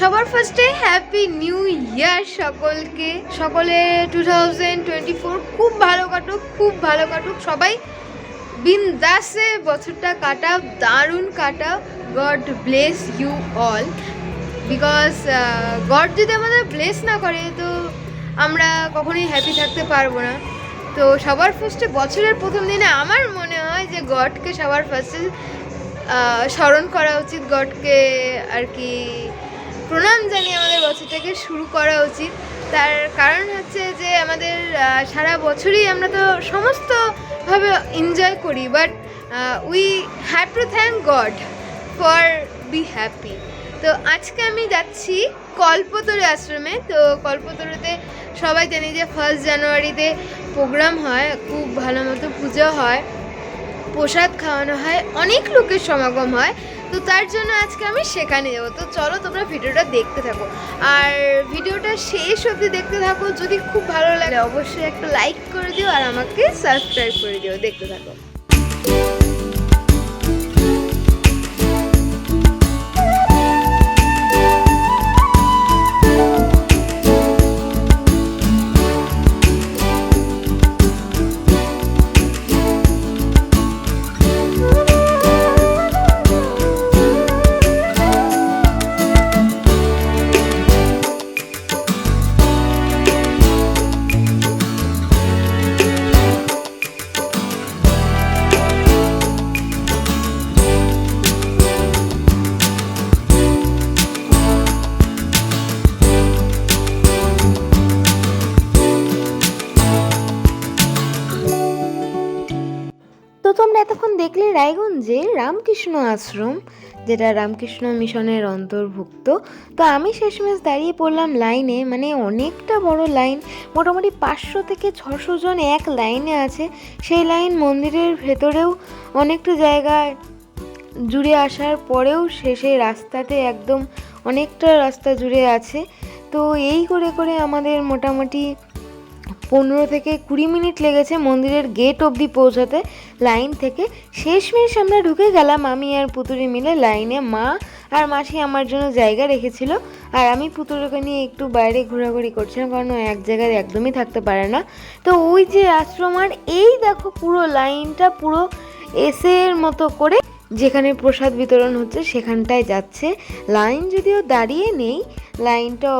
সবার ফার্স্টে happy new year সকলকে। সকলে টু থাউজেন্ড টোয়েন্টি ফোর খুব ভালো কাটুক, খুব ভালো কাটুক। সবাই বিন্দাসে বছরটা কাটা দারুণ কাটা God bless you all because God যদি আমাদের ব্লেস না করে, তো আমরা কখনোই হ্যাপি থাকতে পারব না। তো সবার ফার্স্টে বছরের প্রথম দিনে আমার মনে হয় যে গডকে সবার ফার্স্টে স্মরণ করা উচিত। গডকে আর কি প্রণাম জানিয়ে আমাদের বছরটাকে শুরু করা উচিত। তার কারণ হচ্ছে যে আমাদের সারা বছরই আমরা তো সমস্তভাবে এনজয় করি but we have to thank God for be happy তো আজকে আমি যাচ্ছি কল্পতরু আশ্রমে। তো কল্পতরুতে সবাই জানি যে ফার্স্ট জানুয়ারিতে প্রোগ্রাম হয়, খুব ভালো মতো পুজো হয়, প্রসাদ খাওয়ানো হয়, অনেক লোকের সমাগম হয়। তো তার জন্য আজকে আমি সেখানে যাব। তো চলো তোমরা ভিডিওটা দেখতে থাকো। আর ভিডিওটা শেষ অবধি দেখতে থাকো। যদি খুব ভালো লাগে, অবশ্যই একটা লাইক করে দিও আর আমাকে সাবস্ক্রাইব করে দিও। দেখতে থাকো। তো তোমরা এতক্ষণ দেখলে রায়গঞ্জে রামকৃষ্ণ আশ্রম, যেটা রামকৃষ্ণ মিশনের অন্তর্ভুক্ত। তো আমি শেষমেশ দাঁড়িয়ে পড়লাম লাইনে মানে অনেকটা বড় লাইন, মোটামুটি পাঁচশো থেকে ছশো জন এক লাইনে আছে। সেই লাইন মন্দিরের ভেতরেও অনেকটা জায়গায় জুড়ে আসার পরেও শেষে রাস্তাতে একদম অনেকটা রাস্তা জুড়ে আছে। তো এই করে করে আমাদের মোটামুটি পনেরো থেকে কুড়ি মিনিট লেগেছে মন্দিরের গেট অবধি পৌঁছাতে। লাইন থেকে শেষ শেষমেশ আমরা ঢুকে গেলাম আমি আর পুতুরি মিলে লাইনে। মা আর মাসি আমার জন্য জায়গা রেখেছিল। আর আমি পুতুরকে নিয়ে একটু বাইরে ঘোরাঘুরি করছিলাম কারণ ও এক জায়গায় একদমই থাকতে পারে না। তো ওই যে আশ্রম আর এই দেখো পুরো লাইনটা পুরো এসের মতো করে যেখানে প্রসাদ বিতরণ হচ্ছে সেখানটায় যাচ্ছে। লাইন যদিও দাঁড়িয়ে নেই লাইনটা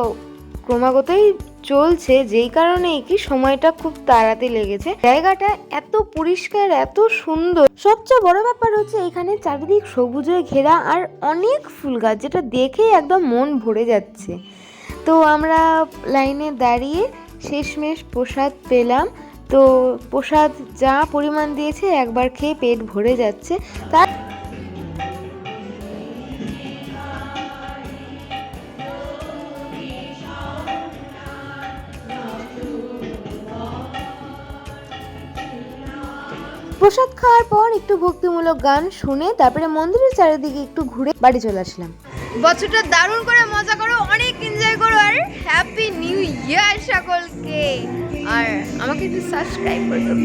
ক্রমাগতই চলছে, যেই কারণে কি সময়টা খুব তাড়াতাড়ি লেগেছে। জায়গাটা এত পরিষ্কার, এত সুন্দর। সবচেয়ে বড় ব্যাপার হচ্ছে এখানে চারিদিক সবুজে ঘেরা আর অনেক ফুল গাছ, যেটা দেখেই একদম মন ভরে যাচ্ছে। তো আমরা লাইনে দাঁড়িয়ে শেষমেশ প্রসাদ পেলাম। তো প্রসাদ যা পরিমাণ দিয়েছে একবার খেয়ে পেট ভরে যাচ্ছে। তার প্রসাদ খাওয়ার পর একটু ভক্তিমূলক গান শুনে তারপরে মন্দিরের চারিদিকে একটু ঘুরে বাড়ি চলে আসলাম। বছরটা দারুণ করে মজা করো, অনেক এনজয় করো আর হ্যাপি নিউ ইয়ার সকলকে। আর আমাকে একটু সাবস্ক্রাইব করে দাও